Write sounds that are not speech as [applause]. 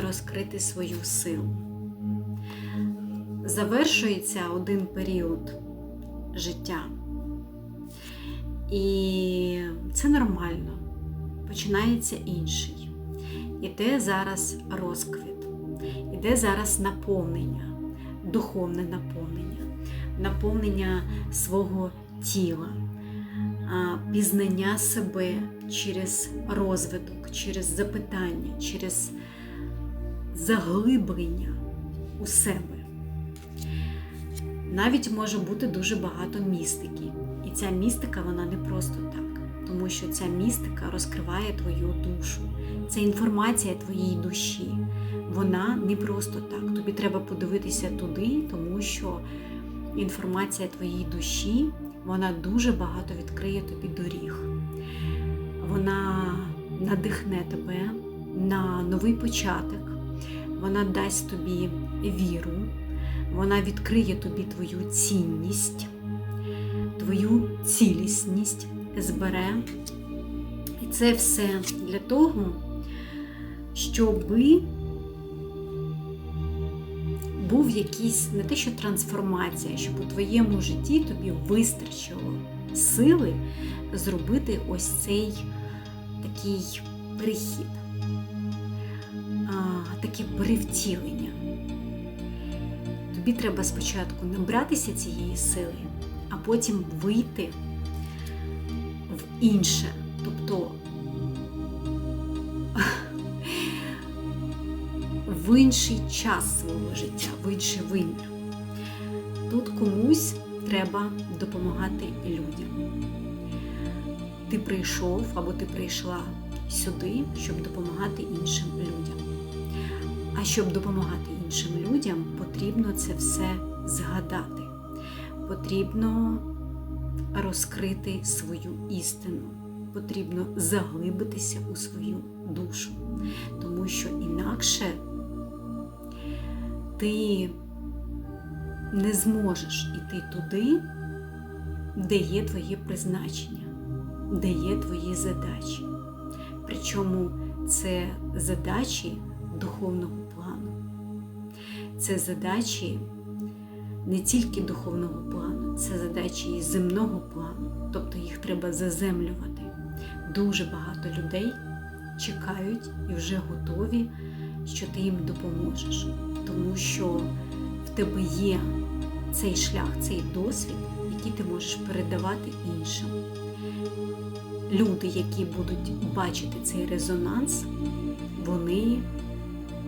розкрити свою силу. Завершується один період життя. І це нормально. Починається інший. Іде зараз розквіт, іде зараз наповнення, духовне наповнення, наповнення свого тіла, пізнання себе через розвиток, через запитання, через заглиблення у себе. Навіть може бути дуже багато містики. І ця містика вона не просто так, тому що ця містика розкриває твою душу. Це інформація твоєї душі. Вона не просто так. Тобі треба подивитися туди, тому що інформація твоєї душі вона дуже багато відкриє тобі доріг. Вона надихне тебе на новий початок, вона дасть тобі віру, вона відкриє тобі твою цінність, твою цілісність, збере. І це все для того, щоби був якийсь не те, що трансформація, щоб у твоєму житті тобі вистачило сили зробити ось цей такий перехід, а, таке перевтілення. Тобі треба спочатку набратися цієї сили, а потім вийти в інше. Тобто [laughs] в інший час свого життя, в інший вимір. Тут комусь треба допомагати людям. Ти прийшов або ти прийшла сюди, щоб допомагати іншим людям. А щоб допомагати іншим людям, потрібно це все згадати. Потрібно розкрити свою істину. Потрібно заглибитися у свою душу. Тому що інакше ти не зможеш іти туди, де є твоє призначення, де є твої задачі. Причому це задачі духовного плану. Це задачі не тільки духовного плану, це задачі і земного плану, тобто їх треба заземлювати. Дуже багато людей чекають і вже готові, що ти їм допоможеш, тому що в тебе є цей шлях, цей досвід, який ти можеш передавати іншим. Люди, які будуть бачити цей резонанс, вони